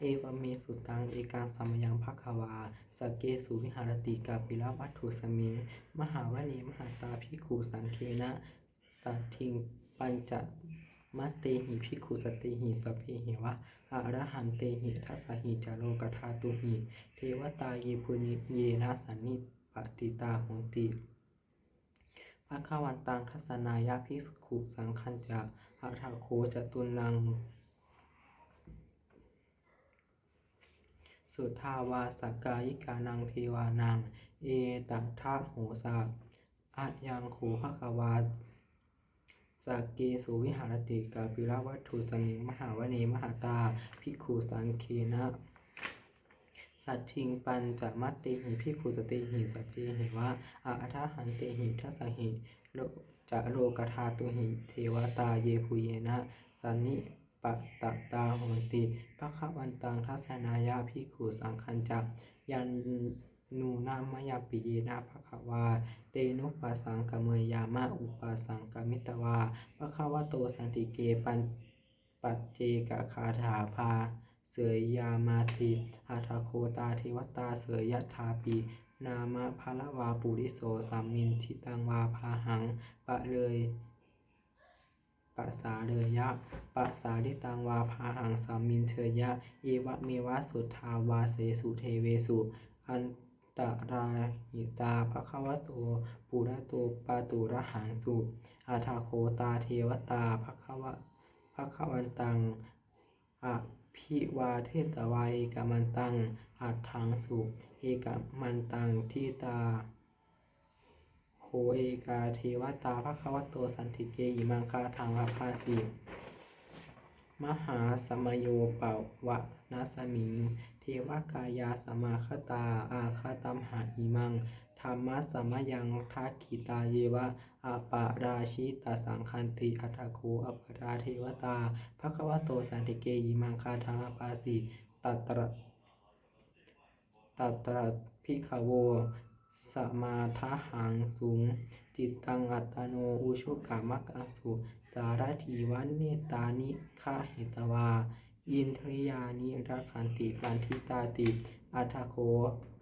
เอวเมสุตังเอกังสัมยังภควาสกเกสุวิหารติกาปิลวัตถุสมิง มหาวณีมหาตาภิขุสังเคนะสัทิงปัญจมัตเตหิภิกขุสตติหิสพเพหิวะอะระหันเตหิทัสสะหิจาโลกธาตุหิ เทวตาเยปุณิเยนะสันนิปติตาหนติภะควันตังทัสนายะภิกขุสังคัญจะอะทาโคจตุนัง สุทาวาสกายิกานังเทวานัง เอตัทะโหสาอะยังโขภควาสกเกสุวิหารติกาปิลวัตถุสมิงมหาวเนมหาตาภิกขุสังเคนะสัตทิงปัญจมัตเตหิภิกขุสติหิสัพเพหิวะอาทาหันเตหิทัสหิโลจะโลกธาตุหิเทวตาเยภูเยนะสันนิ ปตตตาโหติภะควันตังทัสสนายาภิกขุสังคัญจักยันนูนามยาปิเยนะภะควา เตนุปัสสังกเมยยามะอุปัสสังกมิตวาภะควะโตสันติเกปันปัจเจกคาถาภาเสยยามาติอาทาโคตาเทวตาเสยยถาปีนามะพะละวาปุริโสสามินทิตังวาพาหังปะเลย ปะสาเลยยะปะสาลิตังวาพาหังสามินเชยยะ เอวะเมวะสุทธาวาเสสุเทเวสุอันตราหิตาภควโตปุระโตปาตุระหังสุอาทาโคตาเทวตาภควะภควันตังอภิวาเทตวายกามันตังอัฏฐังสุเอกมันตังทิตา โคเอกาเทวตาภควตโตสันติเกยิมังคาทังอภาสิมหาสมโยเปาวะนัสมิง เทวกายาสมาคตา อาคาตัมหาอิมังธรรมะสมยังทักขิตาเยวะอาปาราชิตาสังคันติอัตถโคอปราเทวตาภควโตสันติเกยิมังคาทังอภาสิตัตระตัตระพิขโว สมาทะหังสูง จิตตังอัตโนอุชุกามักอสุ สารถีวันเนตานิฆาเหตวา อินทริยานิรักขันติปันทิตาติอัทโค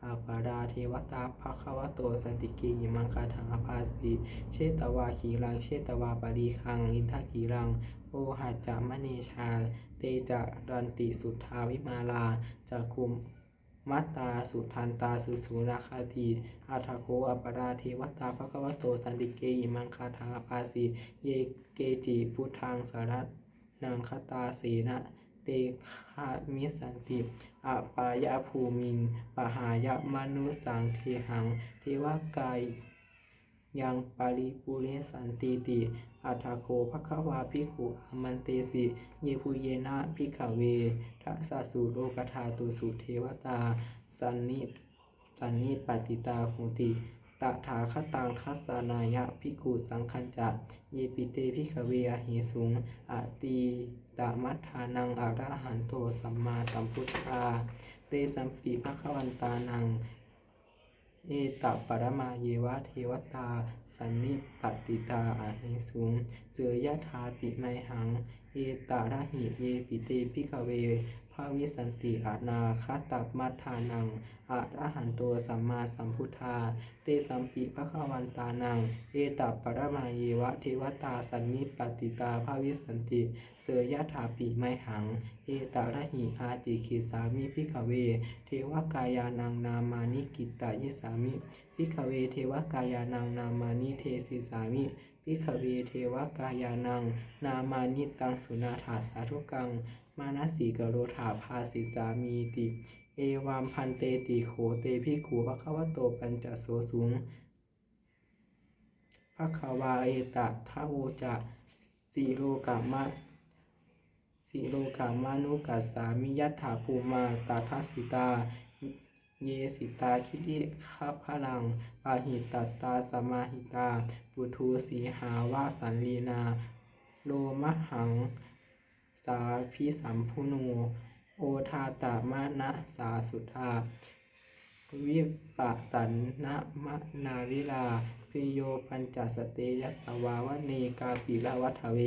อาปาดาเทวตาภควโตสันติกิยมังคาทังอภาสีเชตวาขีรังเชตวาปารีคัง อินทกีรัง โอหัจจามเนชา เตจะรันติสุทธาวิมาลาจักคุม มัตตาสุทันตาสุสูนาคาตีอาทาโคอัปราเทวตาภควโตสันติเกอิมังคาทาปาสีเยเกจิพุทธังสารัตนังคตาเสนะเตคามิสันติอปายาภูมิง ปหายมนุสังเทหังเทวกายยังปาริปุเรสันติติ อัฏฐโคภควาภิกขุอามันเตสิเยภูเยนะภิกขเวทัสสะสุโลกธาตุสุเทวตา สันนิสันนิปติตาโหติตถาคตังทัสสนายะภิกขุสังคัญจะเยปิเตภิกขเวอหิสุงอตีตมัฏฐานังอรหันโตสัมมาสัมพุทธาเตสัมปิภควันตานัง เอตปรมาเยวะเทวตา สันนิปติตาอาหิสุงเสยยะธาปิไมหัง เอตาระหิเยปิเตพิกเวภาวิสันติอานาคาตัปมัฏฐานังอะระหันโตสัมมาสัมพุทธา เตสัมปิภควันตานัง เอตัปปรมาเยวะเทวตาสันนิปติตาภาวิสันติเสยยะถาปิไมหัง เอตาระหิอาติขิสามิพิกเว เทวกายานังนามานิกิตตายิสามิพิกเวเทวกายานังนามานิเทสิสามิ พิกเวเทวกายานัง นามานิตังสุนาถาสาธุกัง มานาสีกโรธาภาสิสามีติ เอวามพันเตติโขเตพิกขุภควโตปัญจโสสุงภควาเอตะทะโวจะสีโลกามะสิโลกามานุกัสสามิยัตถาภูมาตาทัสิตา เยสิตาคิริคาพลังปาหิตัตตาสมาหิตา ปุทูสีหาวาสันลีนา โลมหัง สาพิสัมพุโน โอทาตามะนะสาสุธา วิปัสสันนะมะนาวิลาพิโยปัญจสเตยัตวาวเนกาปิละวัฏเว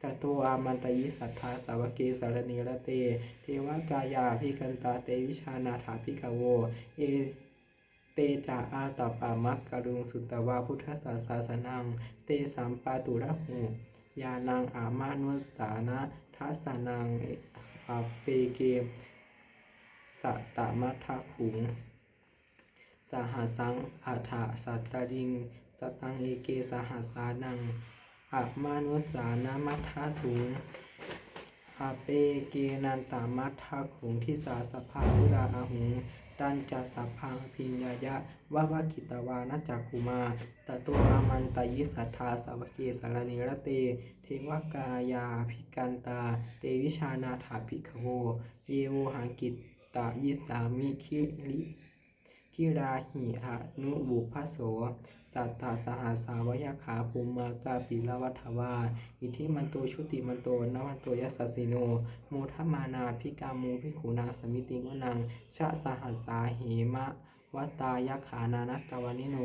ตโตอามันตยิสัทธาสาวเกสารเนระเต เทวกายาพิกันตาเตวิชานาถาพิกโว เอเตจาอาตปามักกรุงสุตตวาพุทธศาสาสนัง เตสัมปาตุระหูยานังอามานุสานะทัสนังอาเปเกสตมัทธขุง สหัสังอัฏฐสัตตริง สตังเอเกสหัสานังอะมานุสานามัทธาสูงอาเปเกนันตามัทธาขุงทิสาสภาพุราอาหุงตันจัสสพพังพิญญายะวะวะกิตวานัจจักคุมาตตุอามันตยิสัทธาสาวเกสารเนรเต เทวกายาภิกันตา เตวิชานาถาภิกขโวเยโวหังกิตตายิสามิคิริ กิราหิอะนุบุพโส สัตตสหัสาวยขาภูมากาปิลวัฏวา อิทิมันโตชุติมันโตนวันโตยัสสิโนโมทมานาพิกามูพิขูนาสมิติงวนังชะสหัสสาเหมะวัตายขานานัตตวานิโน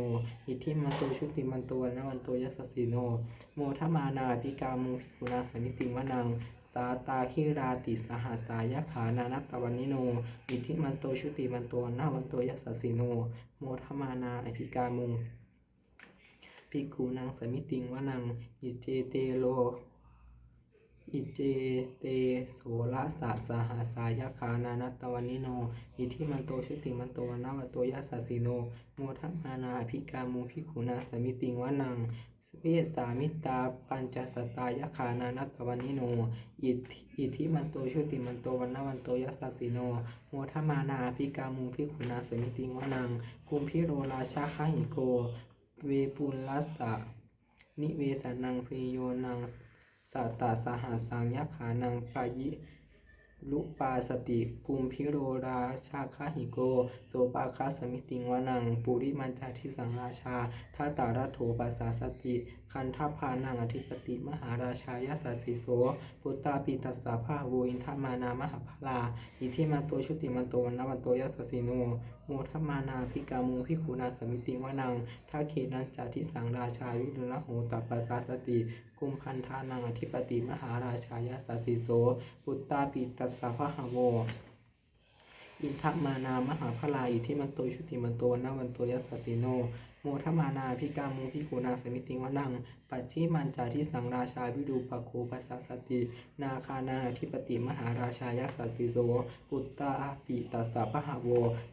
อิทิมันโตชุติมันโตนวันโตยัสสิโน โมทมานาพิกามูพิขูนาสมิติงวนัง สาตาคิราติสหัสายขานานัตตวันนิโน อิทิมันโตชุติมันโตนาวันโตยัสสสิโน โมทมานาอภิกามุงภิกขุนังสมิติงวนังอิเจเตโล อิเจเตโสละสะสหัสายขานานัตตวันนิโน อิทิมันโตชุติมันโตนาวันโตยัสสสิโนโมทมานาภิกามุงภิกขุนังสมิติงวนังเวสสามิตาปัญจสตายคานานัตวันนิโน อิทิอิทิมันโตชุติมันโตวันนวันโตยัสสิโน โมทมานาภิกามุงพิกุณาสมิติงวนังกุมพิโรราชาคาหิโก เวปุลัสสะนิเวสนังพโยนังส ตตาสหัสสังยักขานังปายิลุปาสติกุมพิโรราชาคาหิโก โสปาคาสมิติงวนัง ปุริมันจาทิสังราชาทัตตารัโถปัสสาสติ คันทพพานังอธิปติมหาราชายาสสสิโส พุตตาปิตัสสะภาโวอินทมานามหาพลา อิทิมันโตชุติมันโตวันนวันโตยัสสสิโนโมทมานาพิกามุงพิคูนาสมิติวนังทักเขนันจาทิสังราชาวิรุณโหตัปปัสสาสติ กุมพันธานังอธิปติมหาราชายาสสสิโสพุตตาปิตัสสะภาโวอินทมานามหาพลาอิทิมันโตชุติมันโตนาวันโตยัสสสิโน โมทมานาพิกามุพิคูนาสมิติวนัง ปัจฉิมันจาทิสังราชาวิดูปโคปัสสสติ นาคานาธิปติมหาราชายักษ์สัตติโสปุตตาปิตัสสะพหาโว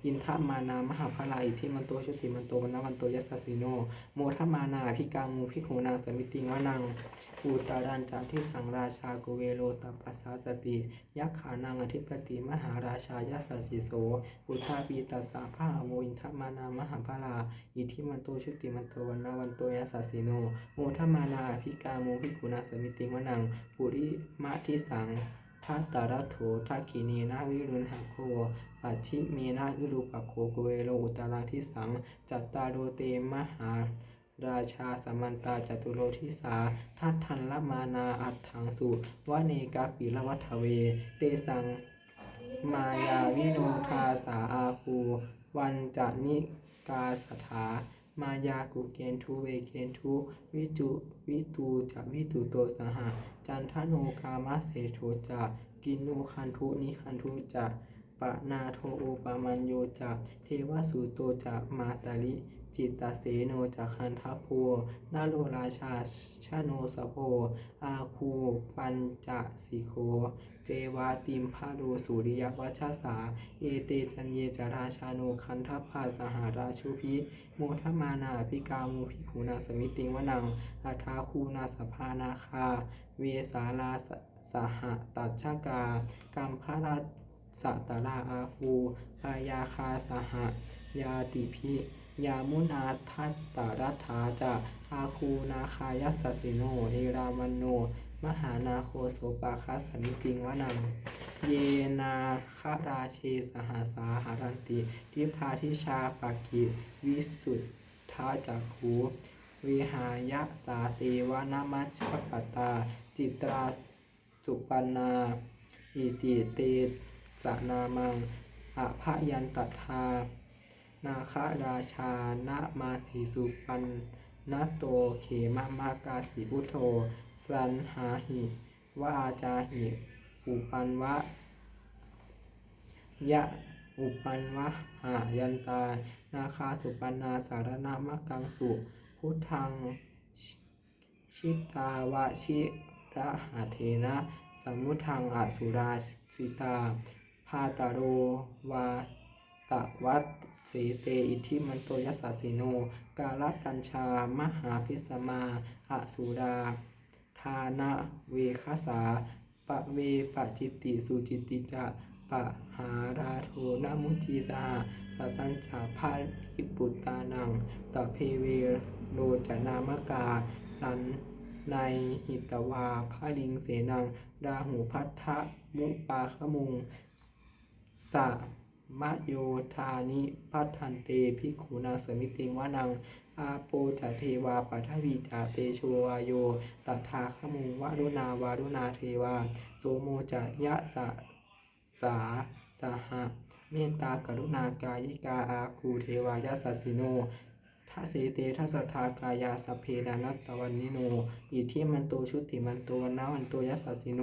อินทมานามหาพลาอิทิมันโตชุติมันโตวันวันโตยัสสสิโน โมทมานาพิกามุพิคูนาสมิติวนังอุตารันจาทิสังราชาโกเวโลตัปปัสสาสติยักขานังอธิปติมหาราชายัสสสิโสพุทธาปีตัสสะพหาโวอินทมานามหาพลาอิทิมันโตชุติมันโตวันนาวันโตยัสสสิโนโมทมานาพิกาโมพิกุณาสมิติวนังปุริมาทิสังทัตตารัโถทักขินีนาวิรุณหโคปัจฉิเมนาวิรูปโคโกเวโลอุตาราทิสัง จัตตาโรเตมหาราชาสมันตาจตุโลทิสาทัตทันละมานาอัตถังสุวเนกาปิละวัฏเว เตสัง มายาวิโนทาสาอาคู วันจะนิกาสถา มายากุเกนทุเวเกนทุวิจุวิตูจะวิตูโตสหะจันทโนกามะเสโทจะกินูคันทุนิคันทุจะปะนาโทโอปามัญโยจะเทวสุโตจะมาตาลิจิตตเสโนจะคันทัพโพนาโลราชาชาโนสโพอาคูปัญจสิโค เจวาติมพาโดสุริยวัชสา เอเตจันเยจาราชาโนคันทัพพาสหาราชุพิโมทมานาพิกามูพิคูนาสมิติงวนังอัทาคูนาสภานาคา เวสาลาสสหตัชกา กัมพาราสัตาราอาคูอายาคาสหยาติพิยามุนาทัตตารัฐาจะอาคูนาคายัสสสิโน เอรามันโน มหานาโคโสปาคาสมิติงวนัง เยนาคาราเชสหาสาหารันติ ทิพาทิชาปากิวิสุทธาจักขูวิหายะสาเตวนามัชฌปตา จิตราสุปันนา อิติเตสนามังอภยันตทา นาคราชานะมาสีสุปันนโตเขมามากาสีพุทโธ สันหาหิวาจาหิ อุปันวะ ยะ อุปันวะหายันตา นาคาสุปันนาสารนามะกังสุ พุทธัง ชิตาวะชิระหาเทนะ สมุทังอสุราสิตา พาตาโรวาตวัตเสเตอิทิมันโตยัสสสิโน กาลตัญชามหาพิสมาอสุรา ทานะเวคาสาปะเวปะจิตติสุจิตติจะปะหาราโทนามุจีสาสตัญจาภาลิปุตตานังตะเพเวโรจนามกา สันในหิตวาพาลิงเสนังดาหูพัทธะมุปาขมุงสะมะโยธานิพัทธันเตภิขุนาเสมิติงวานัง อาโปจะเทวาปัทวีจาเตโชวาโย ตัทาขมุวารุณาวารุณาเทวา โสโมจยะสะสาสหะเมตตากรุณากายิกาอาคูเทวายาสัสสิโนทัสเสเตทัสสทากายาสเพนานัตตวันนิโน อิทิมันโตชุติมันโตวันนาวันโตยัสสสสิโน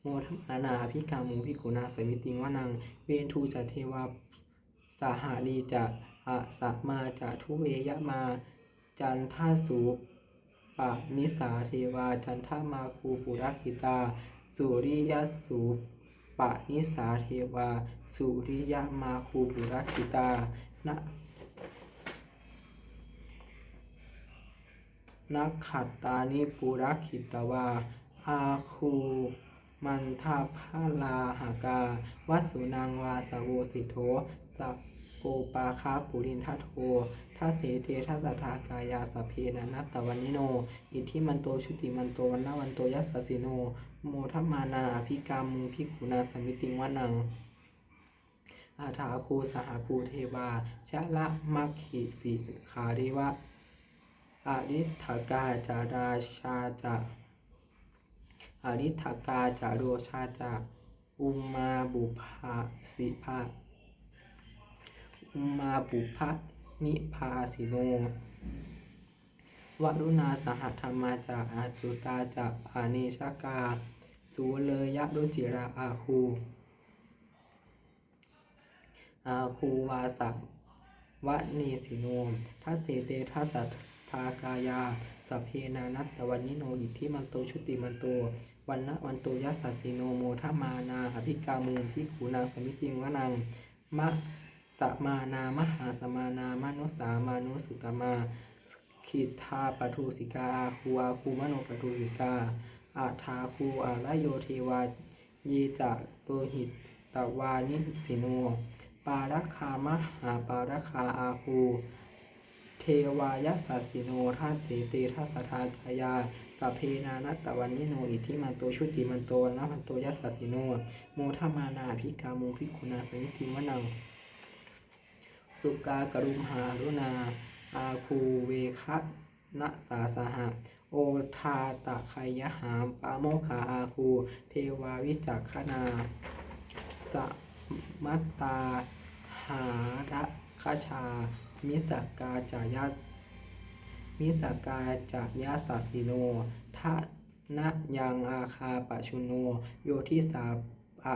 โมทัมมานาพิกามุพิกุณาสมิติงวานัง เวนทูจะเทวาสาหารีจะ อะสะมาจะทุเวยะมา จันทาสูปะนิสาเทวา จันทามาคูปุรักิตา สุริยสูปะนิสาเทวา สุริยมาคูปุรักิตานะนักขัตตานิปุรักิตวา อาคูมันทาพาลาหากาวัสุนังวาสาวสิโธสัพ โกปาคาปุรินทัโททัสเสเททัสทากายาสเพนะนัตตวันนิโน อิทธิมันโตชุติมันโตวันนาวันโตยัสสิโน โมทัมานาอภิกามุงพิกขุนาสมิติวานังอาถาคูสหคูเทวาชะละมัคขิสิขาริวะอริถกาจาราชาจะอริถกาจาโรชาจะอุมาบุภาสิภา มาบุภะนิพาสิโนวรุณาสหธรรมาจากอาจุตาจากอาเนชกา สูเลยยะรุจิราอาคู อาคูวาสักวะเนสิโนทัสเสเตทัสสะทากายาสัพเพนานัตตวันนิโนอิทธิมันโตชุติมันโตวันนะวันโตยัสสิโนโมทมานาอภิกามุงพิกขุนาสมิติงวนังมะ สมานามหาสมานามนุสามานุสุตมาคิทาปทุสิกาอาคูอาคูมโนปทุสิกาอาทาคูอาลโยเทวาเยจะโลหิตตวานิสิโนปารัคามหาปารัคาอาคูเทวายสัสสิโนทัสเสเตทัสทากายาสัพเพนานัตตวันนิโนอิทิมันโตชุติมันโตนะมันโตยัสสสิโนโมทมานาภิกามุพิกุณาสมิติวนัง สุกากรุมหารุณาอาคูเวคะนะสาสหะโอทาตะไคยหามปาโมขาอาคู เทวาวิจักขนาสมัตตาหาระคชา มิสกกาจายามิสกกาจายาสัสิโนทะนะยังอาคาปชุโน โยทิสาอ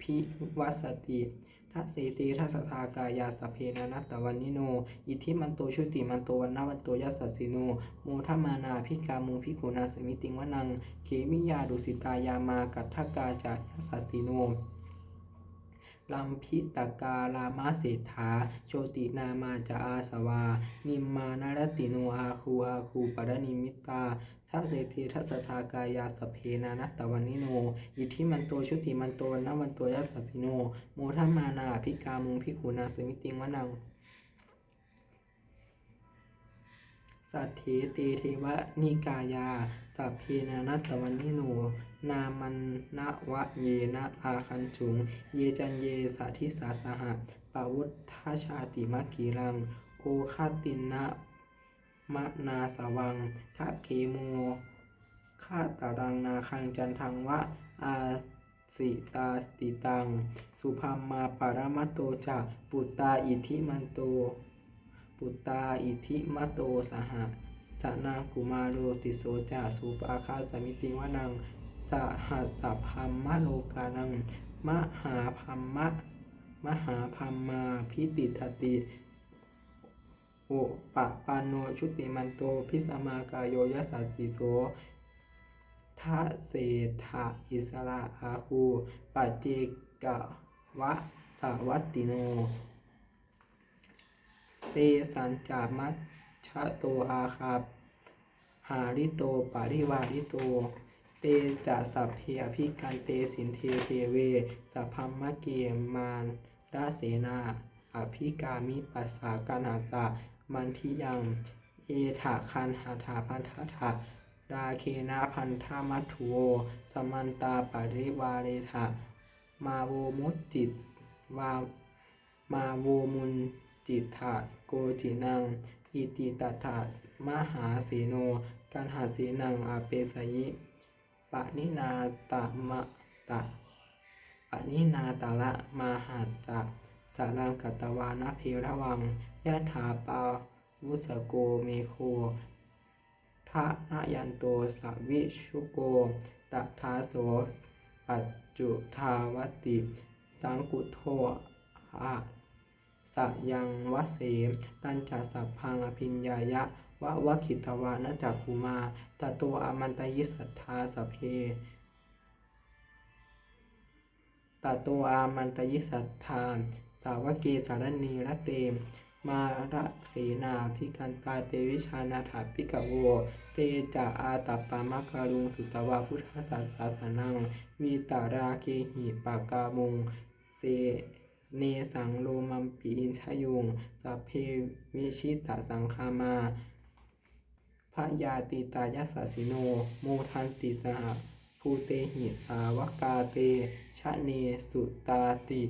ภิวัสติ ทัสเสติทัสทากายาสเพนานัตตวันนิโน อิทธิมันโตชุติมันโตวันนาวันโตยัสสิโนโมทัมมานาพิกามูพิกุณาสมิติงวนัง เขมิยาดุสิตายามากัตถกาจายาสัสสิโน ลัมพิตกาลามาเศรษฐา โชตินามาจาอาสวา นิมมานรติโนอาคูอาคูปรนิมิตาทัสเสติทัสทากายาสเพนานัตตวันนิโน อิทิมันโตชุติมันโตวันนาวันโตยัสสิโน โมทัมมานาพิกามุงพิขุนาสมิติงวนัง สัทเถเตเทวนิกายา สัพเพนานัตตวันนิโน นามันนะวะเยนะอาคันจุง เยจันเยสัทิสาสหะปาวุธาชาติมักกีรัง โอคาตินนะมะนาสวังทะเคโมฆาตารังนาคังจันทังวะอาสิตาสติตัง สุพัมมาปารมัตโตจะปุตตาอิทิมันโต ปุตตาอิทิมะโตสหะสนากุมาโรติโสจาสุปาคาสมิติวนังสหัสสพัมมะโลกานัง มหาพัมมะ มหาพัมมาพิติตติโอปะปานโนชุติมันโตพิสมากายโยยสสสสิโสทะเศธะอิสระอาคูปัจเจกะวะสาวัตติโน เตสัญจามัชชะโตอาคาหาริโตปาริวาริโต เตจะสัพเพอภิกันเตสินเทเทเว สัพพัมมะเกมมานดาเสนาอภิกามิปัสสากนาสะมันทิยัง เอถะคันหาถาพันธะถะราเคนาพันธามัทุโว สมันตาปาริวาเรถะมาโวมุจิตวามาโวมุน จิตถะโกจินัง อิติตัตถะมหาเสโนกันหาเสนังอาเปสยิปะนินาตะมะตะปะนินาตะละมาหัจจะสารังกัตวานะเพระวังยะถาปาวุสโกเมโคทะนะยันโตสาวิชุโกตถาโสปัจจุทาวติ สังกุโทอะ สยังวะเสมตัญจะสัพพังอภิญญายะวะวะขิตวานจักขุมาตโตอมันตยิสัทธาสเพตโตอามันตยิสัทธาสาวกเกสารณีระเตมมาระเสนาพิกันตาเตวิชานาถาปิกะโว เตจะอาตัปปามะการุงสุตวาพุทธศาสาสนังวีตาราเกหิปากามุง เส เนสังโลมัมปีอินชยุงสัพเพวิชิตาสังคามาพระยาติตายัสสสิโนโมทันติสหภูเตหิสาวกาเตชะเนสุตาติ